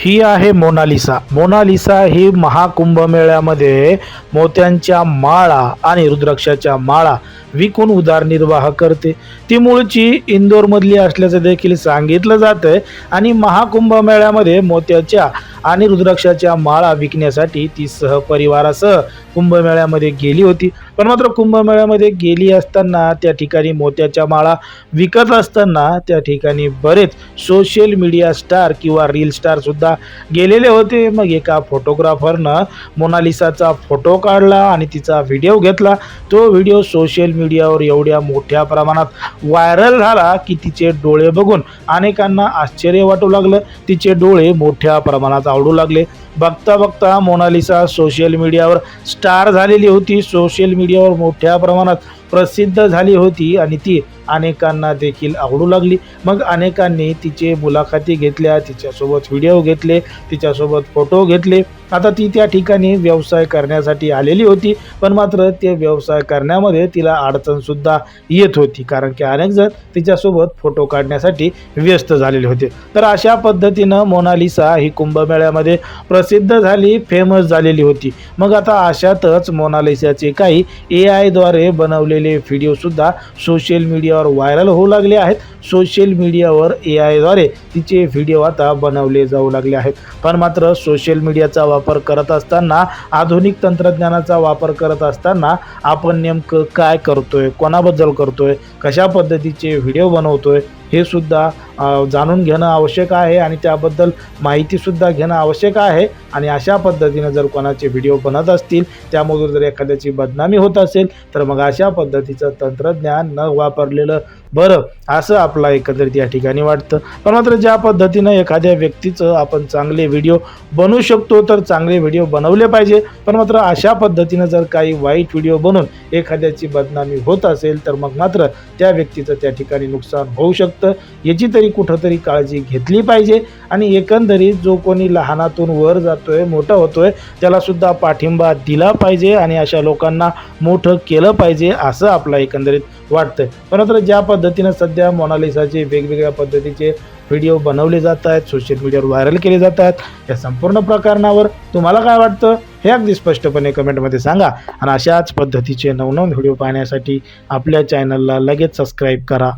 ही आहे Mona Lisa. Mona Lisa ही महाकुंभमेळ्यामध्ये मोत्यांच्या माळा आणि रुद्राक्षाच्या माळा विकून उदारनिर्वाह करते. ती मूळची इंदोरमधली असल्याचं देखील सांगितलं जातं आणि महाकुंभमेळ्यामध्ये मोत्याच्या आणि रुद्राक्षाच्या माळा विकण्यासाठी ती सहपरिवारासह कुंभमेळ्यामध्ये गेली होती. पण मात्र कुंभमेळ्यामध्ये गेली असताना त्या ठिकाणी मोत्याच्या माळा विकत असताना त्या ठिकाणी बरेच सोशल मीडिया स्टार किंवा रील स्टारसुद्धा गेलेले होते. मग एका फोटोग्राफरनं मोनालिसाचा फोटो काढला आणि तिचा व्हिडिओ घेतला. तो व्हिडिओ सोशल मीडियावर एवढ्या मोठ्या प्रमाणात व्हायरल झाला की तिचे डोळे बघून अनेकांना आश्चर्य वाटू लागलं. तिचे डोळे मोठ्या प्रमाणात आवडू लागले. बघता बघता मोनालिसा सोशल मीडियावर स्टार झालेली होती. सोशल मीडियावर मोठ्या प्रमाणात प्रसिद्ध झाली होती आणि ती अनेकांना देखील आवडू लागली. मग अनेकांनी तिचे मुलाखती घेतल्या तिच्यासोबत व्हिडिओ घेतले तिच्यासोबत फोटो घेतले. आता ती त्या ठिकाणी व्यवसाय करण्यासाठी आलेली होती पण मात्र ते व्यवसाय करण्यामध्ये तिला अडचणसुद्धा येत होती कारण की अनेकजण तिच्यासोबत फोटो काढण्यासाठी व्यस्त झालेले होते. तर अशा पद्धतीनं मोनालिसा ही कुंभमेळ्यामध्ये प्रसिद्ध झाली फेमस झालेली होती. मग आता अशातच मोनालिसाचे काही ए आयद्वारे बनवले बनवलेले व्हिडिओसुद्धा सोशल मीडियावर व्हायरल होऊ लागले आहेत. सोशल मीडियावर ए आयद्वारे तिचे व्हिडिओ आता बनवले जाऊ लागले आहेत. पण मात्र सोशल मीडियाचा वापर करत असताना आधुनिक तंत्रज्ञानाचा वापर करत असताना आपण नेमकं काय करतोय कोणाबद्दल करतोय कशा पद्धतीचे व्हिडिओ बनवतोय हे सुद्धा जाणून घेणं आवश्यक आहे आणि त्याबद्दल माहितीसुद्धा घेणं आवश्यक आहे. आणि अशा पद्धतीनं जर कोणाचे व्हिडिओ बनत असतील त्यामधून जर एखाद्याची बदनामी होत असेल तर मग अशा पद्धतीचं तंत्रज्ञान न वापरलेलं बरं असं आपला एकंदरीत या ठिकाणी वाटतं. पण मात्र ज्या पद्धतीनं एखाद्या व्यक्तीचं आपण चांगले व्हिडिओ बनवू शकतो तर चांगले व्हिडिओ बनवले पाहिजे. पण मात्र अशा पद्धतीनं जर काही वाईट व्हिडिओ बनवून एखाद्याची बदनामी होत असेल तर मग मात्र त्या व्यक्तीचं त्या ठिकाणी नुकसान होऊ शकतं. याची तरी कुठंतरी काळजी घेतली पाहिजे. आणि एकंदरीत जो कोणी लहानातून वर जातोय मोठं होतोय आहे त्यालासुद्धा पाठिंबा दिला पाहिजे आणि अशा लोकांना मोठं केलं पाहिजे असं आपला एकंदरीत वाटतं पण मात्र ज्या पद्धतीनं सध्या मोनालिसाचे वेगवेगळ्या पद्धतीचे व्हिडिओ बनवले जात आहेत सोशल मीडियावर व्हायरल केले जात आहेत. या संपूर्ण प्रकरणावर तुम्हाला काय वाटतं हे अगदी स्पष्टपणे कमेंटमध्ये सांगा. आणि अशाच पद्धतीचे नवनवीन व्हिडिओ पाहण्यासाठी आपल्या चॅनलला लगेच सबस्क्राईब करा.